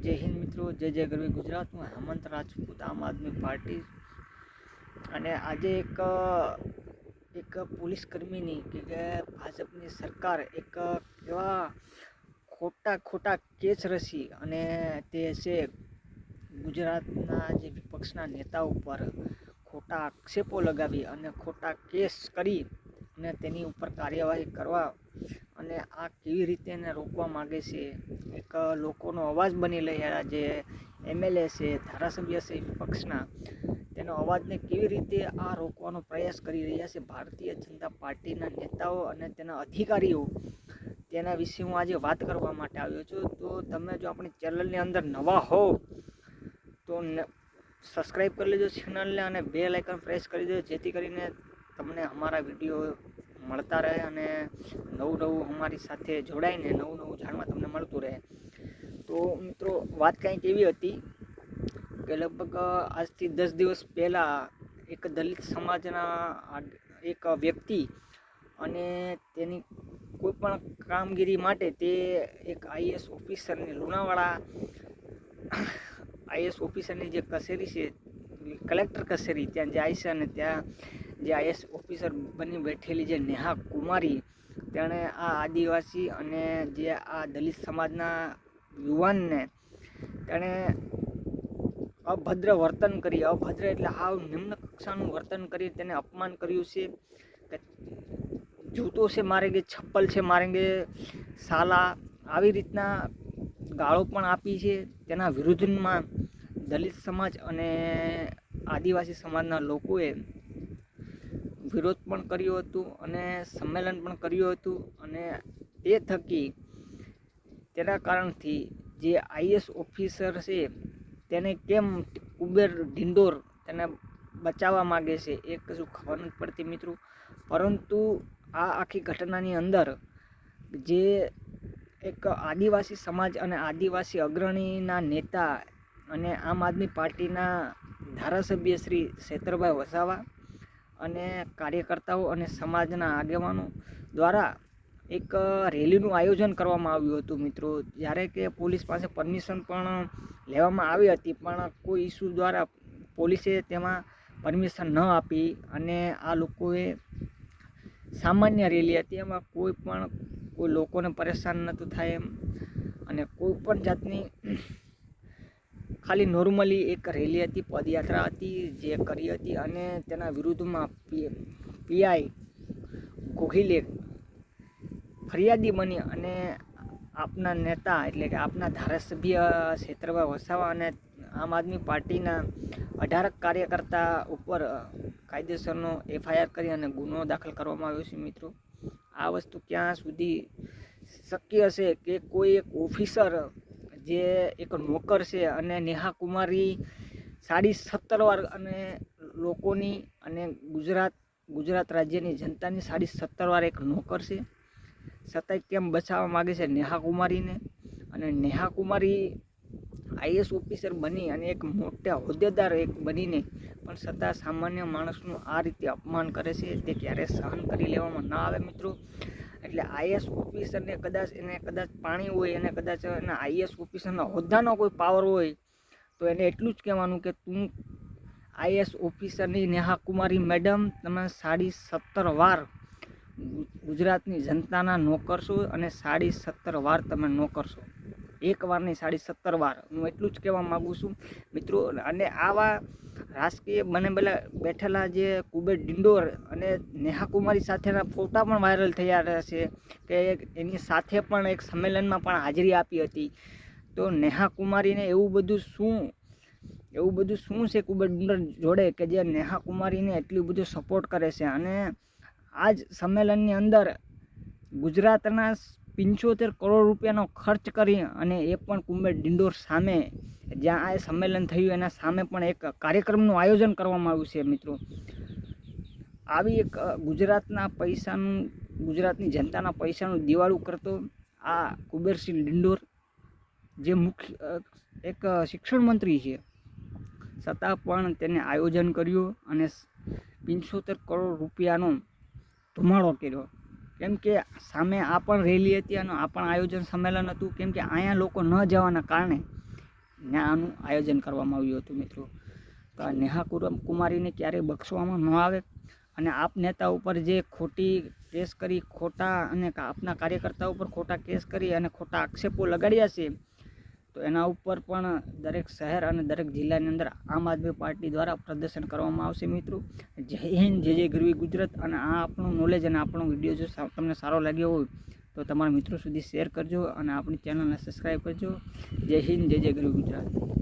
જય હિન્દ મિત્રો, જય જય ગરવી ગુજરાતમાં હેમંત રાજપૂત, આમ આદમી પાર્ટી. અને આજે એક એક પોલીસ કર્મીની કે ભાજપની સરકાર એક એવા ખોટા ખોટા કેસ રસી અને તે છે ગુજરાતના જે વિપક્ષના નેતા ઉપર ખોટા આક્ષેપો લગાવી અને ખોટા કેસ કરી અને તેની ઉપર કાર્યવાહી કરવા અને આ કેવી રીતે એને રોકવા માગે છે? એક લોકોનો અવાજ બની રહ્યા જે એમએલએ છે, ધારાસભ્ય છે વિપક્ષના, તેનો અવાજને કેવી રીતે આ રોકવાનો પ્રયાસ કરી રહ્યા છે ભારતીય જનતા પાર્ટીના નેતાઓ અને તેના અધિકારીઓ? તેના વિશે હું આજે વાત કરવા માટે આવ્યો છું. તો તમે જો આપણી ચેનલની અંદર નવા હોવ તો સબસ્ક્રાઈબ કરી લેજો ચેનલને અને બે લાઇકન પ્રેસ કરી દેજો, જેથી કરીને તમને અમારા વીડિયો મળતા રહે અને નવું નવું અમારી સાથે જોડાઈને નવું નવું જાણવા તમને મળતું રહે. તો મિત્રો, વાત કંઈક એવી હતી કે લગભગ આજથી દસ દિવસ પહેલાં એક દલિત સમાજના એક વ્યક્તિ અને તેની કોઈ પણ કામગીરી માટે તે એક આઈએસ ઓફિસરની, લુણાવાડા આઈએસ ઓફિસરની જે કચેરી છે, કલેક્ટર કચેરી, ત્યાં જાય છે અને ત્યાં જે આઈએસ ઓફિસર બની બેઠેલી જે નેહા કુમારી, તેણે આ આદિવાસી અને જે આ દલિત સમાજના યુવાનને તેણે અભદ્ર વર્તન કરી અભદ્ર એટલે હાવ નિમ્ન કક્ષાનું વર્તન કરી તેને અપમાન કર્યું છે કે જૂતો છે મારેંગે, છપ્પલ છે મારેંગે, સાલા આવી રીતના ગાળો પણ આપી છે. તેના વિરુદ્ધમાં દલિત સમાજ અને આદિવાસી સમાજના લોકોએ વિરોધ પણ કર્યો હતું અને સંમેલન પણ કર્યું હતું અને તે થકી તેના કારણથી જે આઈએસ ઓફિસર છે તેને કેમ કુબેર ઢિંડોર તેને બચાવવા માગે છે એ કશું ખબર નથી પડતી મિત્રો. પરંતુ આ આખી ઘટનાની અંદર જે એક આદિવાસી સમાજ અને આદિવાસી અગ્રણીના નેતા અને આમ આદમી પાર્ટીના ધારાસભ્ય શ્રી શેતરભાઈ વસાવા અને કાર્યકર્તાઓ અને સમાજના આગેવાનો દ્વારા એક રેલીનું આયોજન કરવામાં આવ્યું હતું મિત્રો. જ્યારે કે પોલીસ પાસે પરમિશન પણ લેવામાં આવી હતી, પણ કોઈ ઇસ્યુ દ્વારા પોલીસે તેમાં પરમિશન ન આપી અને આ લોકોએ સામાન્ય રેલી હતી. એમાં કોઈ પણ, કોઈ લોકોને પરેશાન નહોતું થાય એમ અને કોઈ પણ જાતની ખાલી નોર્મલી એક રેલી હતી, પદયાત્રા હતી, જે કરી હતી અને તેના વિરુદ્ધમાં પીઆઈ ગોહિલે ફરિયાદી બની અને આપના નેતા એટલે કે આપના ધારાસભ્ય ક્ષેત્રભાઈ વસાવા અને આમ આદમી પાર્ટીના અઢારક કાર્યકર્તા ઉપર કાયદેસરનો એફઆઈઆર કરી અને ગુનો દાખલ કરવામાં આવ્યો છે મિત્રો. આ વસ્તુ ક્યાં સુધી શક્ય છે કે કોઈ એક ઓફિસર જે એક નોકર છે અને નેહા કુમારી સાડી સત્તર વાર અને લોકોની અને ગુજરાત ગુજરાત રાજ્યની જનતાની સાડી સત્તર વાર એક નોકર છે. છતાંય કેમ બચાવવા માગે છે નેહા કુમારીને? અને નેહા કુમારી આઈએસ ઓફિસર બની અને એક મોટા હોદ્દેદાર એક બનીને પણ છતાં સામાન્ય માણસનું આ રીતે અપમાન કરે છે. તે ક્યારે સહન કરી લેવામાં ના આવે મિત્રો. એટલે આઈએસ ઓફિસરને કદાચ એને કદાચ પાણી હોય, એને કદાચ એના આઈએસ ઓફિસરના હોદ્દાનો કોઈ પાવર હોય, તો એને એટલું જ કહેવાનું કે તું આઈએસ ઓફિસરની નેહા કુમારી મેડમ તમે સાડી સત્તર વાર ગુજરાતની જનતાના નોકર છો અને સાડી સત્તર વાર તમે નોકર છો. એક વાર નહીં સાડી સત્તર વાર. હું એટલું જ કહેવા માગું છું. મિત્રો, અને આવા રાજકીય બને પેલા બેઠેલા જે કુબેર ડિંડોર અને નેહા કુમારી સાથેના ફોટા પણ વાયરલ થયા રહ્યા છે કે એની સાથે પણ એક સંમેલનમાં પણ હાજરી આપી હતી. તો નેહા કુમારીને એવું બધું શું, એવું બધું શું છે કુબેર ડિંડોર જોડે કે જે નેહા કુમારીને એટલું બધું સપોર્ટ કરે છે? અને આ જ સંમેલનની અંદર ગુજરાતના પંચોતેર કરોડ રૂપિયાનો ખર્ચ કરી અને એ પણ કુંભેર ડિંડોર સામે જ્યાં આ સંમેલન થયું, એના સામે પણ એક કાર્યક્રમનું આયોજન કરવામાં આવ્યું છે, મિત્રો. આવી એક ગુજરાતના પૈસાનું, ગુજરાતની જનતાના પૈસાનું દિવાળું કરતો આ કુબેરસિંહ ડિંડોર જે મુખ્ય એક શિક્ષણ મંત્રી છે. છતાં પણ તેને આયોજન કર્યું અને પંચોતેર કરોડ રૂપિયાનો ધુમાડો કર્યો. કેમ કે સામે આ પણ રેલી હતી અને આ પણ આયોજન સંમેલન હતું. કેમ કે અહીંયા લોકો ન જવાના કારણે ત્યાં આનું આયોજન કરવામાં આવ્યું હતું મિત્રો. તો નેહા કુમારીને ક્યારેય બક્ષવામાં ન આવે. અને આપ નેતા ઉપર જે ખોટી કેસ કરી, ખોટા અને આપના કાર્યકર્તાઓ ઉપર ખોટા કેસ કરી અને ખોટા આક્ષેપો લગાડ્યા છે તો એના ઉપર પણ દરેક શહેર અને દરેક જિલ્લાની અંદર આમ આદમી પાર્ટી દ્વારા પ્રદર્શન કરવામાં આવશે મિત્રો. જય હિન્દ, જય જય ગરવી ગુજરાત. અને આ આપણું નોલેજ અને આપણો વીડિયો જો તમને સારો લાગ્યો હોય, તો તમારા મિત્રો સુધી શેર કરજો અને આપણી ચેનલને સબસ્ક્રાઈબ કરજો. જય હિન્દ, જય જય ગરવી ગુજરાત.